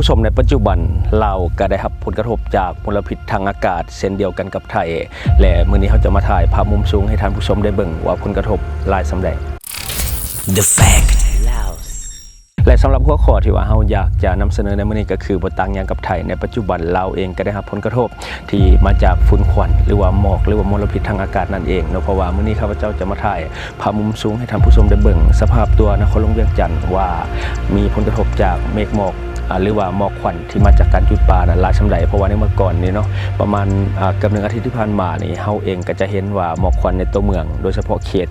ผู้ชมในปัจจุบันเราวก็ได้รับผลกระทบจากมลพิษทางอากาศเช่นเดียวกันกับไทย และมื้อนี้เขาจะมาถ่ายภาพมุมสูงให้ท่านผู้ชมได้เบิ่งว่าผลกระทบหลายสำใด The Fact และสำหรับหัวข้อที่ว่าเราอยากจะนำเสนอในมื้อนี้ก็คือบทต่างอย่างกับไทย ในปัจจุบันเราวเองก็ได้รับผลกระทบที่มาจากฝุ่นควันหรือว่าหมอกหรือว่ามลพิษทางอากาศนั่นเองเนาะเพราะว่ามื้อนี้ข้าพเจ้าจะมาถ่ายภาพมุมสูงให้ท่านผู้ชมได้เบิ่งสภาพตัวนครหลวงเวียงจันทร์ว่ามีผลกระทบจากเมฆหมอกอ่า หรือว่าหมอกควันที่มาจากการจุดปลานะหลายชำใดเพราะว่าในเมื่อก่อนนี้เนาะประมาณเกือบหนึ่งอาทิตย์ที่ผ่านมานี่เฮาเองก็จะเห็นว่าหมอกควันในตัวเมือง โดยเฉพาะเขต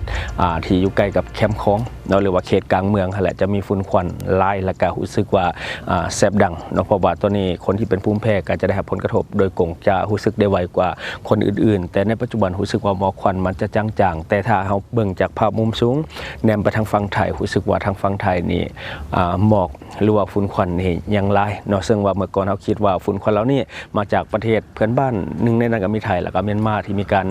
ที่อยู่ใกล้กับแคมป์คลองเนาะหรือว่าเขตกลางเมืองนั่นแหละจะมีฝุ่นควันลายและก็รู้สึกว่าแสบดังเนาะเพราะว่าตัวนี้คนที่เป็นภูมิแพ้ก็จะได้รับผลกระทบ โดยกงจะรู้สึกได้ไวกว่าคนอื่น ๆ แต่ในปัจจุบันรู้สึกว่าหมอกควันมันจะจางๆแต่ถ้าเฮาเบิ่งจากภาพมุมสูงแนมไปทางฝั่งไทยรู้สึกว่าทางฝั่งไทยนี่หมอกหรือว่าฝุ่นควันนี่อยังหลายเนาะซึ่งว่าเมื่อก่อนเราคิดว่าฝุ่นควันเหล่านี้มาจากประเทศเพื่อนบ้านหนึ่งในนั้นก็มีไทยแล้วก็เมียนมาที่มีการ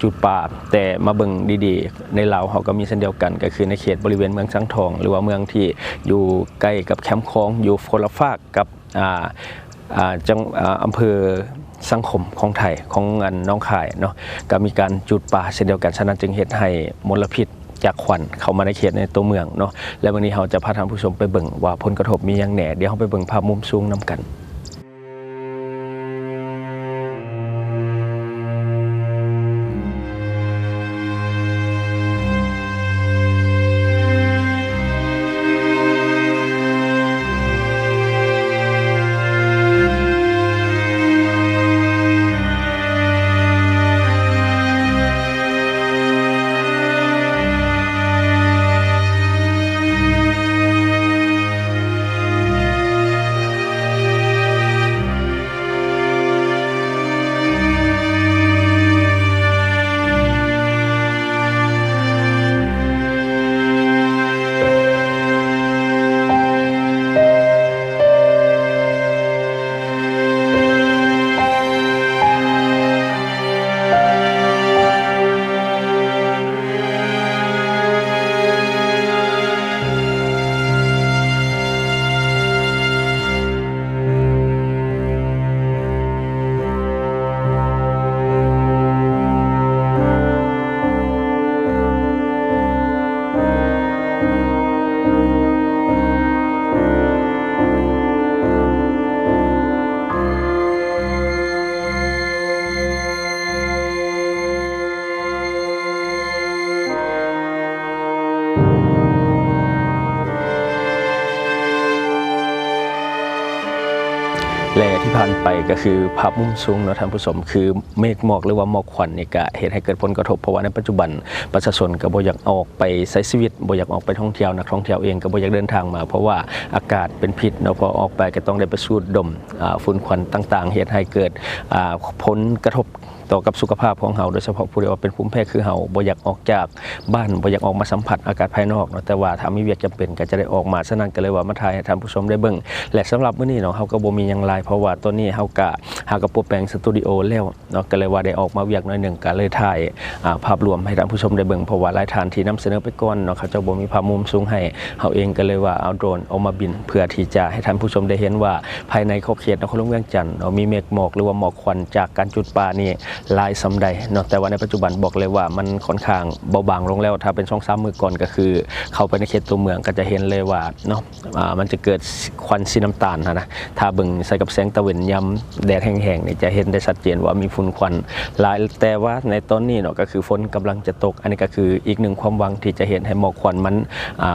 จุดป่าแต่มาเบิ่งดีๆ ในลาวเขาก็มีเช่นเดียวกัน ก็คือในเขตบริเวณเมืองสังทอง หรือว่าเมืองที่อยู่ใกล้กับแคมป์คลองอยู่คนละฝากกับจังอ่าอำเภอสังคมของไทยของอันน้องข่ายเนาะก็มีการจุดป่าเช่นเดียวกันฉะนั้นจึงเหตุให้มลพิษ จากขวัญเข้ามาในเขตในตัวเมืองเนาะและวันนี้เราจะพาท่านผู้ชมไปเบิ่งว่าผลกระทบมีอย่างแหน่เดี๋ยวเราไปเบิ่งภาพมุมสูงนํกัน ผ่านไปก็คือภาพมุมสูงเนาะท่านผู้ชมคือเมฆหมอกหรือว่าหมอกควันนี่ก็เหตุให้เกิดผลกระทบเพราะว่าในปัจจุบันประชาชนก็บ่อยากออกไปใช้ชีวิตบ่อยากออกไปท่องเที่ยวนักท่องเที่ยวเองก็บ่อยากเดินทางมา เพราะว่าอากาศเป็นพิษเนาะพอออกไปก็ต้องได้ไปสูดดมฝุ่นควันต่าง ๆ เหตุให้เกิดผลกระทบ ต่อกับสุขภาพของเราโดยเฉพาะผู้ที่ว่าเป็นภูมิแพ้คือเราบ่อยากออกจากบ้านบ่อยากออกมาสัมผัสอากาศภายนอกเนาะแต่ว่าถ้ามีเวียกจำเป็นก็จะได้ออกมาฉะนั้นก็เลยว่ามาถ่ายให้ท่านผู้ชมได้เบิ่งและสำหรับมื้อนี้เนาะเฮาก็บ่มีหยังหลายเพราะว่าตัวนี้เฮาก็หากับโปรแปลงสตูดิโอแล้วเนาะก็เลยว่าได้ออกมาเวียกหน้อยหนึ่งก็เลยถ่ายภาพรวมให้ท่านผู้ชมได้เบิ่งเพราะว่าหลายท่านที่นำเสนอไปก่อนเนาะเขาเจ้าบ่มีภาพมุมสูงให้เฮาเองก็เลยว่าเอาโดรนเอามาบิน เพื่อที่จะให้ท่านผู้ชมได้เห็นว่า ภายในขอบเขตนครหลวงเวียงจันทน์เนาะมีเมฆหมอกหรือว่าหมอกควันจากการจุดปลานี่หลายสำใดเนาะแต่ว่าในปัจจุบันบอกเลยว่ามันค่อนข้างเบาบางลงแล้วถ้าเป็นช่องซ้ำมือก่อนก็คือ เข้าไปในเขตตัวเมืองก็จะเห็นเลยว่าเนาะมันจะเกิดควันสีน้ำตาลนะนะถ้าเบิ่งใส่กับแสงตะเวนยำแดดแห้งๆนี่จะเห็นได้ชัดเจนว่ามีฝุ่นควันหลายแต่ว่าในตอนนี้เนาะก็คือฝนกำลังจะตก อันนี้ก็คืออีกหนึ่งความหวังที่จะเห็นให้หมอกควันมัน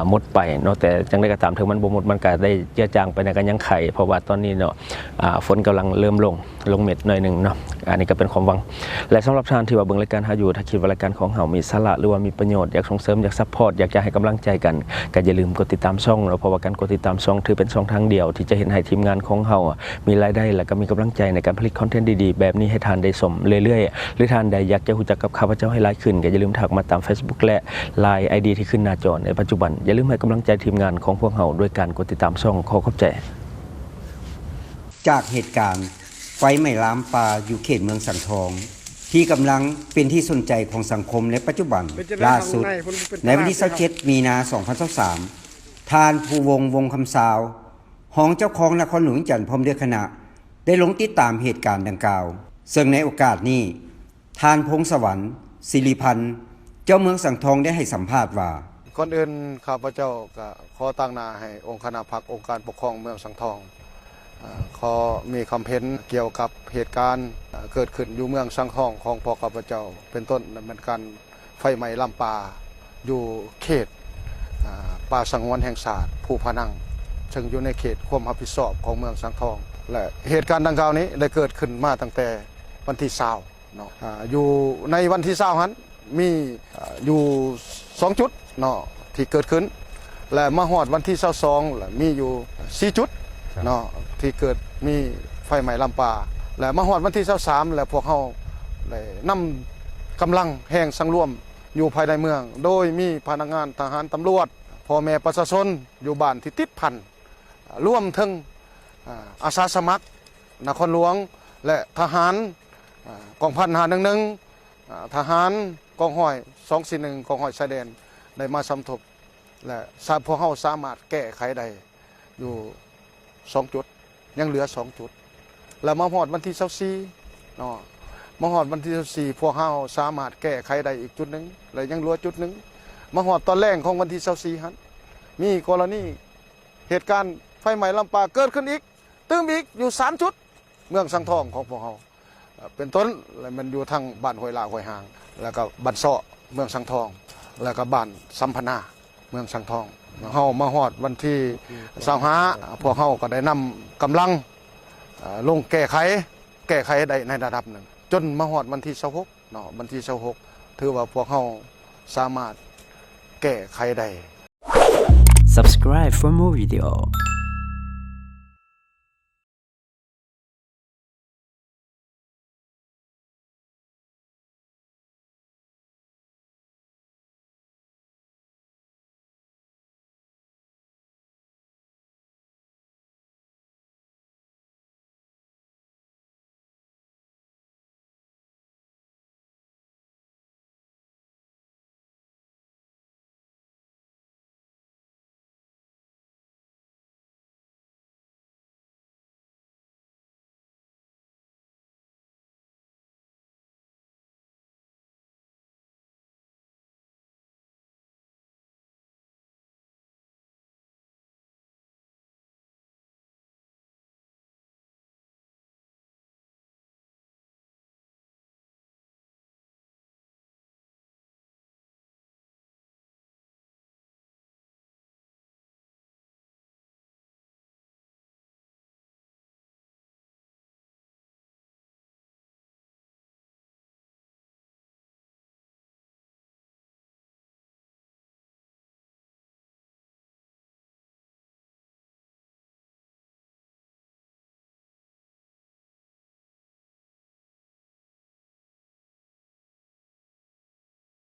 หมดไปเนาะแต่จังได้ก็ตามถึงมันบ่หมดมันก็ได้เจือจางไปในกันยังไข่เพราะว่าตอนนี้เนาะฝนกำลังเริ่มลงลงเม็ดหน่อยหนึ่งเนาะ อันนี้ก็เป็นความหวัง และสำหรับท่านที่ว่าเบิ่งรายการหาอยู่ถ้าคิดว่ารายการของเฮามีสาระหรือว่ามีประโยชน์อยากส่งเสริมอยากซัพพอร์ตอยากจะให้กำลังใจกันก็อย่าลืมกดติดตามช่องเนาเพราะว่าการกดติดตามช่องถือเป็นช่องทางเดียว ที่จะเห็นให้ทีมงานของเฮามีรายได้และก็มีกำลังใจในการผลิตคอนเทนต์ดีๆ แบบนี้ให้ทานได้สมเรื่อยๆ หรือท่านใดอยากจะรู้จักกับข้าพเจ้าให้หลายขึ้นก็อย่าลืมทักมาตาม Facebook และ Line ID ที่ขึ้นหน้าจอในปัจจุบันอย่าลืมให้กำลังใจทีมงานของพวกเฮาด้วยการกดติดตามช่องขอขอบใจจากเหตุการณ์ ไฟไหม้ลามป่าอยู่เขตเมืองสังทอง ที่กำลังเป็นที่สนใจของสังคมในปัจจุบันเป็นจะได้ล่าสุดทำไงคนเป็นในวันที่ตลาด27มีนา 2023ทานภูวงศ์วงคำสาวหองเจ้าของนครหลวงจันทร์พร้อมด้วยคณะ ได้ลงติดตามเหตุการณ์ดังกล่าว ซึ่งในโอกาสนี้ทานพงศวรรค์ศิริพันธ์เจ้าเมืองสังทองได้ให้สัมภาษณ์ว่าก่อนอื่นข้าพเจ้าก็ขอตั้งหนาให้องค์คณะพักองค์การปกครองเมืองสังทองอ่า ขอมีคำเพ้นเกี่ยวกับเหตุการณ์เกิดขึ้นอยู่เมืองสังทองของพอข้าพเจ้า เป็นต้นเนินการไฟไหม้ลำปาอยู่เขตป่าสังวนแห่งศาสตร์ภูพนังซึ่งอยู่ในเขตความรับผิดชอบของเมืองสังทอง และเหตุการณ์ดังกล่าวนี้ได้เกิดขึ้นมาตั้งแต่วันที่เศร้าเนาะอยู่ในวันที่เศร้านั้นมีอยู่สองจุดเนาะที่เกิดขึ้น และมาหอดวันที่เศร้าสองมีอยู่สี่จุด เนาะที่เกิดมีไฟไหม้ลำปาและมาหอดวันที่เศร้าสามและพวกเขาได้นำกำลังแห่งสังรวมอยู่ภายในเมือง โดยมีพนักงานทหารตำรวจพ่อแม่ประชาชนอยู่บ้านที่ติดพันร่วมถึงอาอาสาสมัครนครหลวงและทหารกองพันหาหนึ่งหนึ่งทหารกองห้อยสองสี่หนึ่งกองห้อยชายแดนได้มาสมทบและทราบพวกเขาสามารถแก้ไขได้อยู่ สองจุด ยังเหลือสองจุด แล้วมาหอดวันที่เสาซีเนาะมาหอดวันที่เสาซีพวกเขาสามารถแก้ไขได้อีกจุดหนึ่งและยังเหลือจุดหนึ่งมาหอดตอนแรกของวันที่เสาซีฮันมีกรณีเหตุการณ์ไฟไหม้ลำปาเกิดขึ้นอีกตึมอีกอยู่สามจุด เมืองสังทองของพวกเราเป็นต้นและมันอยู่ทางบ้านห้วยลาห้วยหาง แล้วก็บ้านเสาะเมืองสังทอง แล้วก็บ้านสัมพนาเมืองสังทอง เฮามาฮอดวันที่สาวหาพวกเฮาก็ได้นำกำลังเอ่อลงแก้ไข แก้ไขได้ในระดับหนึ่ง จนมาฮอดวันที่26เนาะวันที่26ถือว่าพวกเฮาสามารถแก้ไขได้ Subscribe for more video.